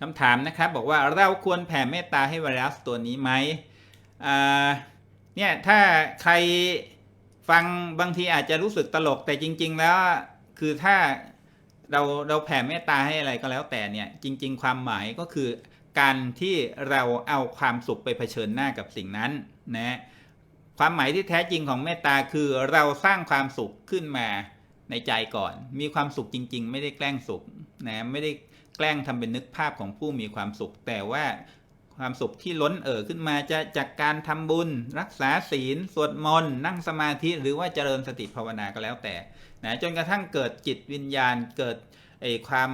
คำถามนะครับบอกว่าเราควรแผ่เมตตาให้ไวรัสตัวนี้ไหมเนี่ยถ้าใครฟังบางทีอาจจะรู้สึกตลกแต่จริง ๆ แล้วคือถ้าเราเราแผ่เมตตาให้อะไรก็แล้วแต่เนี่ยจริง ๆ ความหมายก็คือการที่เราเอาความสุขไปเผชิญหน้ากับสิ่งนั้นนะความหมายที่แท้จริงของเมตตาคือเราสร้างความสุขขึ้นมาในใจก่อน มีความสุขจริง ๆ ไม่ได้แกล้งสุขนะไม่ได้ แกล้งทำเป็นนึกภาพของผู้มีความสุข แต่ว่าความสุขที่ล้นเอ่อขึ้นมาจะจากการทำบุญ รักษาศีล สวดมนต์นั่งสมาธิหรือว่าเจริญสติภาวนาก็แล้วแต่นะจนกระทั่งเกิดจิตวิญญาณเกิดไอ้ความ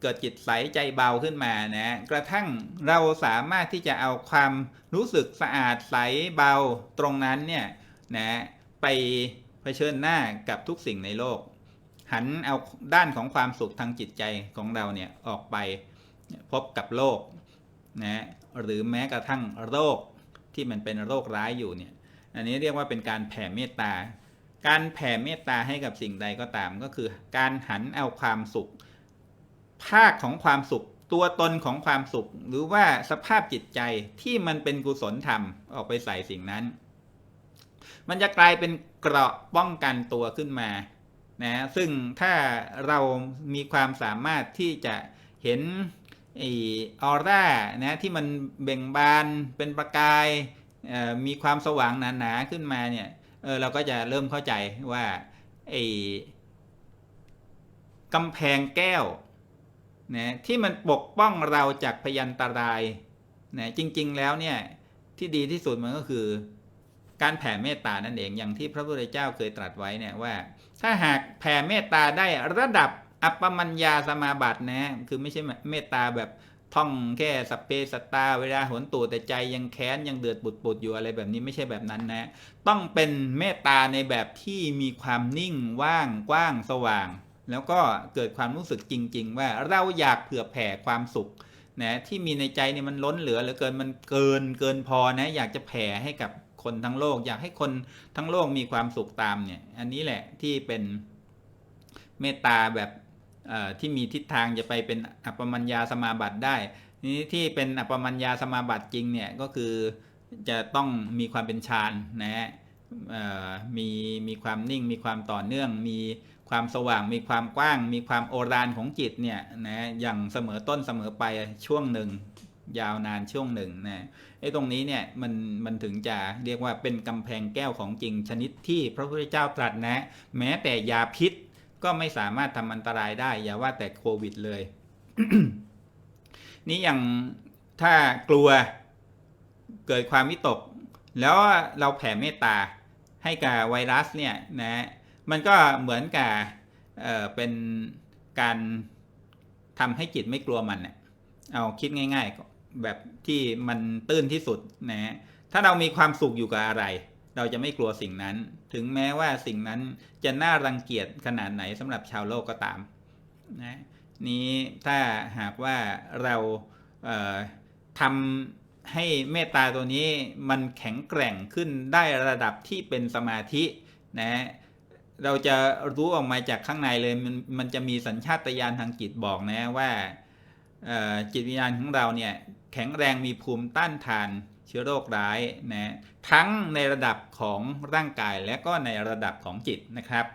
เกิดจิตใสใจเบาขึ้นมานะกระทั่งเราสามารถที่จะเอาความรู้สึกสะอาดใสเบาตรงนั้นเนี่ยนะไปเผชิญหน้ากับทุกสิ่งในโลก หันเอาด้านของความสุขทางจิตใจของเราเนี่ยออกไปพบกับโลกนะหรือแม้กระทั่งโรคที่มันเป็นโรคร้ายอยู่เนี่ยอันนี้เรียกว่าเป็นการแผ่เมตตา การแผ่เมตตาให้กับสิ่งใดก็ตาม ก็คือการหันเอาความสุข ภาคของความสุข ตัวตนของความสุข หรือว่าสภาพจิตใจที่มันเป็นกุศลธรรมออกไปใส่สิ่งนั้น มันจะกลายเป็นเกราะป้องกันตัวขึ้นมา นะซึ่งถ้าเรามีความสามารถที่จะเห็นออร่านะที่มันเบ่งบานเป็นประกายมีความสว่างหนาๆขึ้นมาเนี่ยเเราก็จะเริ่มเข้าใจว่าไอกำแพงแก้วนะที่มันปกป้องเราจากพยันตรายนะจริงๆแล้วเนี่ยที่ดีที่สุดมันก็คือ การแผ่เมตตานั่นเองอย่างที่พระพุทธเจ้าเคยตรัสไว้เนี่ยว่า ถ้าหากแผ่เมตตาได้ระดับอัปปมัญญาสมาบัตินะคือไม่ใช่เมตตาแบบท่องแค่สเปสตาเวลาหนตูแต่ใจยังแค้นยังเดือดปุดปุดๆอยู่อะไรแบบนี้ไม่ใช่แบบนั้นนะ ต้องเป็นเมตตาในแบบที่มีความนิ่งว่างกว้างสว่าง แล้วก็เกิดความรู้สึกจริง ๆ ว่าเราอยากเผื่อแผ่ความสุข นะที่มีในใจเนี่ยมันล้นเหลือเหลือเกินมันเกินเกินพอนะอยากจะแผ่ให้กับคนทั้งโลก อยากให้คนทั้งโลกมีความสุขตามเนี่ย อันนี้แหละที่เป็นเมตตาแบบที่มีทิศทางจะไปเป็นอัปมัญญาสมาบัติได้ นี้ที่เป็นอัปมัญญาสมาบัติจริงเนี่ยก็คือจะต้องมีความเป็นฌานนะฮะมีมีความนิ่งมีความต่อเนื่องมี ความสว่างมีความกว้าง มีความโอฬารของจิตเนี่ยนะอย่างเสมอต้นเสมอไปช่วงหนึ่ง ยาวนานช่วงหนึ่งนะไอ้ตรงนี้เนี่ยมันมันถึงจะเรียกว่าเป็นกำแพงแก้วของจริงชนิดที่พระพุทธเจ้าตรัสนะ แม้แต่ยาพิษก็ไม่สามารถทำอันตรายได้ อย่าว่าแต่โควิดเลย นี่อย่างถ้ากลัวเกิดความวิตก แล้วเราแผ่เมตตาให้กับไวรัสเนี่ยนะ มันก็เหมือนกับเออเป็นการทำให้จิตไม่กลัวมันเนี่ยเอาคิดง่าย ๆ แบบที่มันตื้นที่สุดนะฮะถ้าเรามีความสุขอยู่กับอะไร เราจะไม่กลัวสิ่งนั้น ถึงแม้ว่าสิ่งนั้นจะน่ารังเกียจขนาดไหนสำหรับชาวโลกก็ตามนะนี้ถ้าหากว่าเราเทำให้เมตตาตัวนี้มันแข็งแกร่งขึ้นได้ระดับที่เป็นสมาธินะ เราจะรู้ออกมาจากข้างในเลยมันมันจะมีสัญชาตญาณทางจิตบอกนะว่าจิตวิญญาณของเราเนี่ยแข็งแรงมีภูมิต้านทานเชื้อโรคร้ายนะทั้งในระดับของร่างกายและก็ในระดับของจิตนะครับ